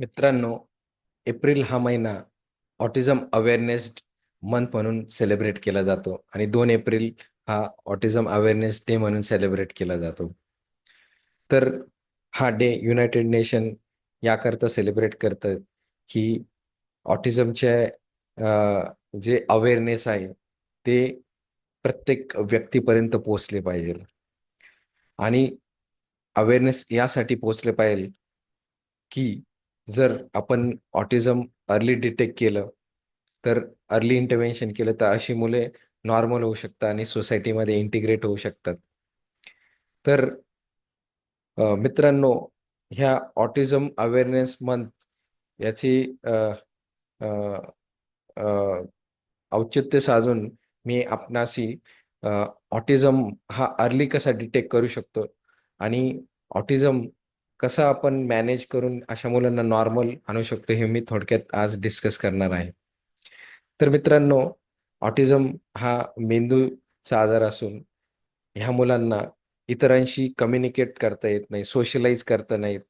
मित्रांनो, एप्रिल हा महिना ऑटिझम अवेअरनेस मंथ म्हणून सेलिब्रेट केला जातो आणि दोन एप्रिल हा ऑटिझम अवेअरनेस डे म्हणून सेलिब्रेट केला जातो. तर हा डे युनायटेड नेशन याकरता सेलिब्रेट करतं, की ऑटिझमचे जे अवेअरनेस आहे, ते प्रत्येक व्यक्तीपर्यंत पोहोचले पाहिजे आणि अवेअरनेस यासाठी पोहोचले पाहिजे की जर आपण ऑटिझम अर्ली डिटेक्ट केलं, तर अर्ली इंटरव्हेन्शन केलं, तर अशी मुले नॉर्मल होऊ शकतात आणि सोसायटीमध्ये इंटिग्रेट होऊ शकतात. तर मित्रांनो, ह्या ऑटिझम अवेअरनेस मंथ याची औचित्य साधून मी आपणाशी ऑटिझम हा अर्ली कसा डिटेक्ट करू शकतो आणि ऑटिझम कसं आपण मॅनेज करून अशा मुलांना नॉर्मल आणू शकतो, हे मी थोडक्यात आज डिस्कस करणार आहे. तर मित्रांनो, ऑटिझम हा मेंदूचा आजार असून ह्या मुलांना इतरांशी कम्युनिकेट करता येत नाही, सोशलाइज करता नाहीत.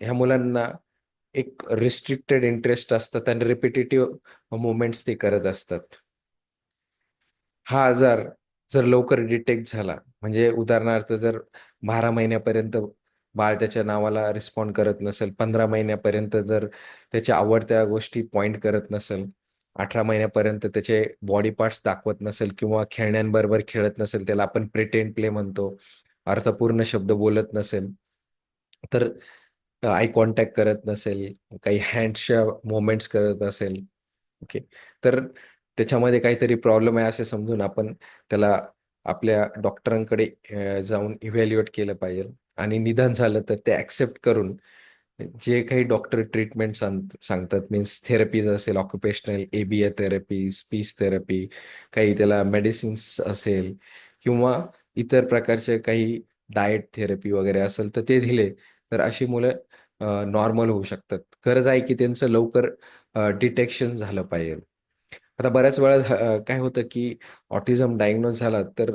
ह्या मुलांना एक रिस्ट्रिक्टेड इंटरेस्ट असतात आणि रिपिटेटिव्ह मुवमेंट्स ते करत असतात. हा आजार जर लवकर डिटेक्ट झाला, म्हणजे उदाहरणार्थ जर 12 महिन्यापर्यंत बाळ त्याच्या नावाला रिस्पॉन्ड करत नसेल, 15 महिन्यापर्यंत जर त्याच्या आवडत्या गोष्टी पॉइंट करत नसेल, 18 महिन्यापर्यंत त्याचे बॉडी पार्ट्स दाखवत नसेल किंवा खेळण्यांबरोबर खेळत नसेल, त्याला आपण प्रिटेंट प्ले म्हणतो, अर्थपूर्ण शब्द बोलत नसेल, तर आय कॉन्टॅक्ट करत नसेल, काही हँडच्या मुवमेंट्स करत असेल, ओके. तर त्याच्यामध्ये काहीतरी प्रॉब्लेम आहे असे समजून आपण त्याला आपल्या डॉक्टरांकडे जाऊन इव्हॅल्युएट केलं पाहिजे आणि निदान झालं तर ते ऍक्सेप्ट करून जे काही डॉक्टर ट्रीटमेंट सांग सांगतात मीन्स थेरपीज असेल, occupational ABA therapy, speech therapy, काही त्याला मेडिसिन्स असेल किंवा इतर प्रकारचे काही डाएट थेरपी वगैरे असेल, तर ते दिले, तर अशी मुलं नॉर्मल होऊ शकतात. गरज आहे की त्यांचं लवकर डिटेक्शन झालं पाहिजे. आता बऱ्याच वेळा काय होतं की ऑटिझम डायग्नोज झाला तर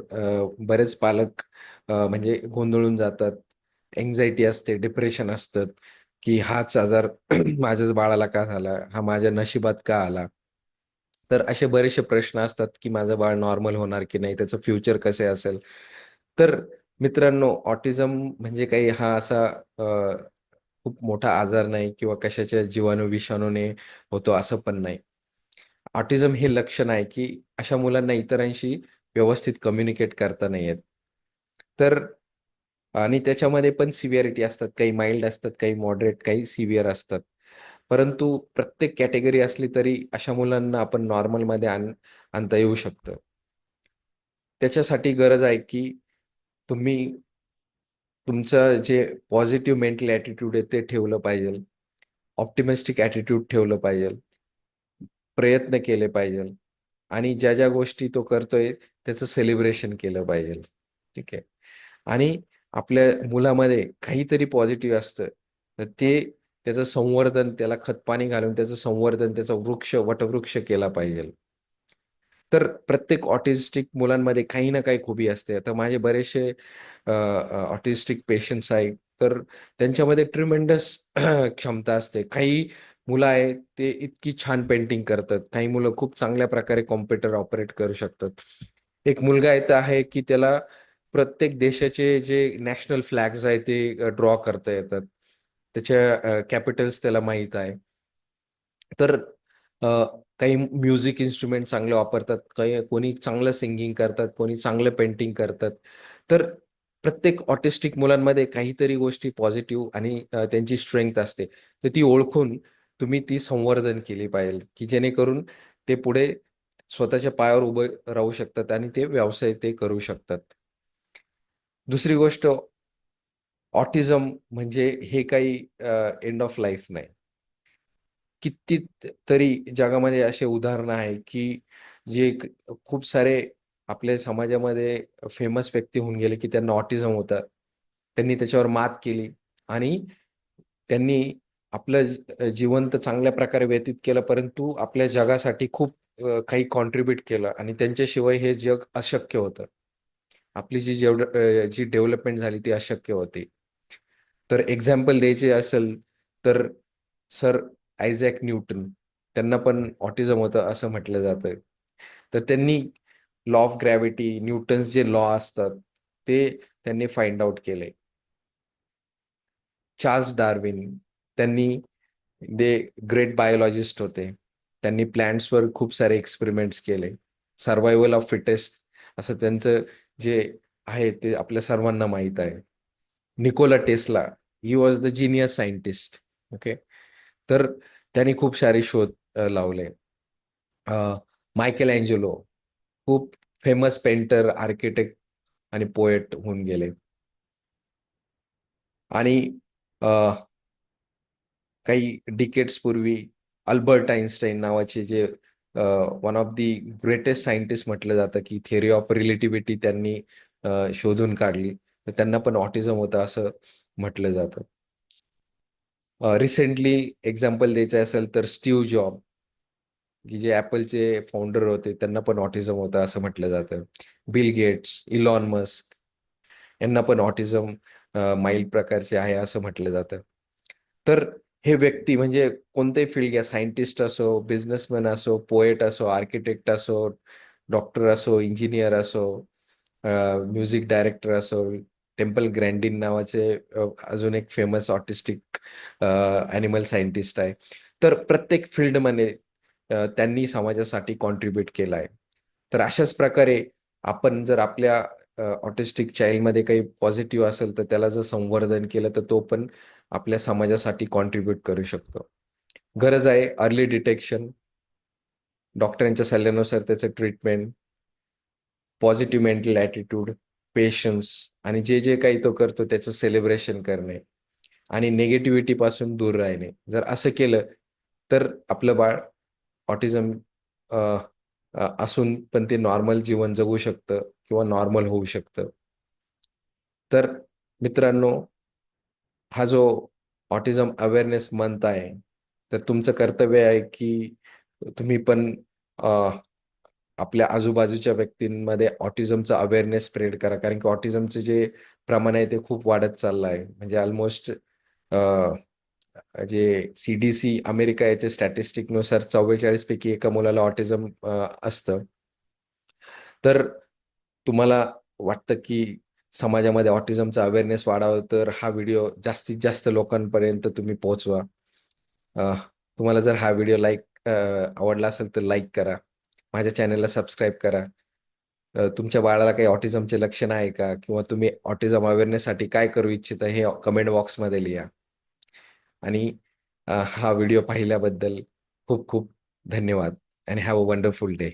बरेच पालक म्हणजे गोंधळून जातात. एन्झायटी असते, डिप्रेशन असतं, की हाच आजार माझ्याच बाळाला का झाला? हा माझ्या नशिबात का आला? तर असे बरेचसे प्रश्न असतात, की माझं बाळ नॉर्मल होणार की नाही? त्याचं फ्युचर कसे असेल? तर मित्रांनो, ऑटिझम म्हणजे काही हा असा खूप मोठा आजार नाही किंवा कशाच्या जीवाणू, विषाणूने होतो असं पण नाही. ऑटिझम हे लक्षण आहे, की अशा मुलांना इतरांशी व्यवस्थित कम्युनिकेट करता नाही येत. तर आणि त्याच्यामध्ये पण सिव्हिअरिटी असतात. काही माइल्ड असतात, काही मॉडरेट, काही सिव्हिअर असतात. परंतु प्रत्येक कॅटेगरी असली तरी अशा मुलांना आपण नॉर्मलमध्ये आण आणता येऊ शकतं. त्याच्यासाठी गरज आहे, की तुम्ही तुमचं जे पॉझिटिव्ह मेंटल ॲटिट्यूड आहे ते ठेवलं पाहिजेल. ऑप्टिमिस्टिक ॲटिट्यूड ठेवलं पाहिजेल. प्रयत्न केले पाहिजेल आणि ज्या-ज्या गोष्टी तो करतोय त्याचं सेलिब्रेशन केलं पाहिजेल. ठीक आहे. आणि आपल्या मुलामध्ये काहीतरी पॉझिटिव्ह असतं, तर ते त्याचं संवर्धन, त्याला खत-पाणी घालून त्याचं संवर्धन, त्याचा वृक्ष, वटवृक्ष केला पाहिजे तर प्रत्येक ऑटिस्टिक मुलांमध्ये काही ना काही खूबी असते. आता माझे बरेचसे ऑटिस्टिक पेशंट्स आहेत, तर त्यांच्यामध्ये ट्रिमेंडस क्षमता असते. काही मुलं आहेत, ते इतकी छान पेंटिंग करतात. काही मुलं खूप चांगल्या प्रकारे कॉम्प्युटर ऑपरेट करू शकतात. एक मुलगा येत आहे, की त्याला प्रत्येक देशाचे जे नॅशनल फ्लॅग्स आहेत, ते ड्रॉ करता येतात. त्याच्या कॅपिटल्स त्याला माहीत आहे. तर काही म्युझिक इन्स्ट्रुमेंट चांगले वापरतात, काही कोणी चांगलं सिंगिंग करतात, कोणी चांगलं पेंटिंग करतात. तर प्रत्येक ऑटिस्टिक मुलांमध्ये काहीतरी गोष्टी पॉझिटिव्ह आणि त्यांची स्ट्रेंथ असते. तर ती ओळखून तुम्ही ती संवर्धन केली पाहिजे, की जेणेकरून ते पुढे स्वतःच्या पायावर उभे राहू शकतात आणि ते व्यवसाय ते करू शकतात. दुसरी गोष्ट ऑटिझम म्हणजे हे काही एंड ऑफ लाईफ नाही. किती तरी जगामध्ये असे उदाहरणं आहे, की जे खूप सारे आपल्या समाजामध्ये फेमस व्यक्ती होऊन गेले, की त्यांना ऑटिझम होता. त्यांनी त्याच्यावर मात केली आणि त्यांनी आपलं जीवन तर चांगल्या प्रकारे व्यतीत केलं, परंतु आपल्या जगासाठी खूप काही कॉन्ट्रीब्युट केलं आणि त्यांच्याशिवाय हे जग अशक्य होतं. आपली जी जेवढ जी डेव्हलपमेंट झाली ती अशक्य होती. तर एक्झाम्पल द्यायचे असेल तर सर आयझॅक न्यूटन त्यांना पण ऑटिझम होतं असं म्हटलं जातं. तर त्यांनी लॉ ऑफ ग्रॅव्हिटी न्यूटन्स जे लॉ असतात ते त्यांनी फाइंड आउट केले. चार्ल्स डार्विन त्यांनी दे ग्रेट बायोलॉजिस्ट होते. त्यांनी प्लॅन्ट्सवर खूप सारे एक्सपेरिमेंट्स केले. सर्वायवल ऑफ फिटेस्ट असं त्यांचं जे आहे ते आपल्या सर्वांना माहीत आहे. Nikola Tesla he was the genius scientist okay तर त्यांनी खूप सारे शोध लावले. मायकेल अँजेलो खूप फेमस पेंटर आर्किटेक्ट आणि पोएट होऊन गेले. आणि काही डिकेट्स पूर्वी अल्बर्ट आईन्स्टाईन नावाचे जे one of the greatest scientist म्हटलं जातं की थिअरी ऑफ रिलेटिव्हिटी त्यांनी शोधून काढली. तर त्यांना पण ऑटिझम होतं असं म्हटलं जातं. रिसेंटली एक्झाम्पल द्यायचं असेल तर स्टीव जॉब की जे ॲपलचे फाउंडर होते त्यांना पण ऑटिझम होतं असं म्हटलं जातं. बिल गेट्स इलॉन मस्क यांना पण ऑटिझम माइल्ड प्रकारचे आहे असं म्हटलं जातं. तर हे व्यक्ती म्हणजे कोणतेही फील्ड घ्या. सायंटिस्ट असो बिझनेसमॅन असो पोएट असो आर्किटेक्ट असो डॉक्टर असो इंजिनियर असो म्युझिक डायरेक्टर असो टेम्पल ग्रँडिन नावाचे अजून एक फेमस ऑटिस्टिक ॲनिमल सायंटिस्ट आहे. तर प्रत्येक फील्डमध्ये त्यांनी समाजासाठी कॉन्ट्रीब्युट केलं आहे. तर अशाच प्रकारे आपण जर आपल्या ऑटिस्टिक चाइल्डमध्ये काही पॉझिटिव्ह असेल तर त्याला जर संवर्धन केलं तर तो पण आपल्या समाजासाठी कॉन्ट्रीब्युट करू शकतो. गरज आहे अर्ली डिटेक्शन डॉक्टरांच्या सल्ल्यानुसार त्याचं treatment positive mental attitude patience आणि जे जे काही तो करतो त्याचं सेलिब्रेशन करणे आणि निगेटिव्हिटी पासून दूर राहणे. जर असं केलं तर आपलं बाळ ऑटिझम असून पण ते नॉर्मल जीवन जगू शकतं किंवा नॉर्मल होऊ शकतं. तर मित्रांनो हा जो ऑटिझम अवेअरनेस मंथ आहे तर तुमचं कर्तव्य आहे की तुम्ही पण आपल्या आजूबाजूच्या व्यक्तींमध्ये ऑटिझमचा अवेअरनेस स्प्रेड करा. कारण की ऑटिझमचे जे प्रमाण आहे ते खूप वाढत चाललं आहे. म्हणजे ऑलमोस्ट जे सी डी सी अमेरिका याच्या स्टॅटिस्टिकनुसार चव्वेचाळीस पैकी एका मुलाला ऑटिझम असतं. तर तुम्हाला वाटतं की समाजामध्ये ऑटिझमचा अवेअरनेस वाढावं तर हा व्हिडिओ जास्तीत जास्त लोकांपर्यंत तुम्ही पोहोचवा. तुम्हाला जर हा व्हिडिओ लाईक आवडला असेल तर लाईक करा. माझ्या चॅनलला सबस्क्राईब करा. तुमच्या बाळाला काही ऑटिझमचे लक्षण आहे का? किंवा तुम्ही ऑटिझम अवेअरनेससाठी काय करू इच्छिता हे कमेंट बॉक्समध्ये लिहा. आणि हा व्हिडिओ पाहिल्याबद्दल खूप खूप धन्यवाद. आणि हॅव अ वंडरफुल डे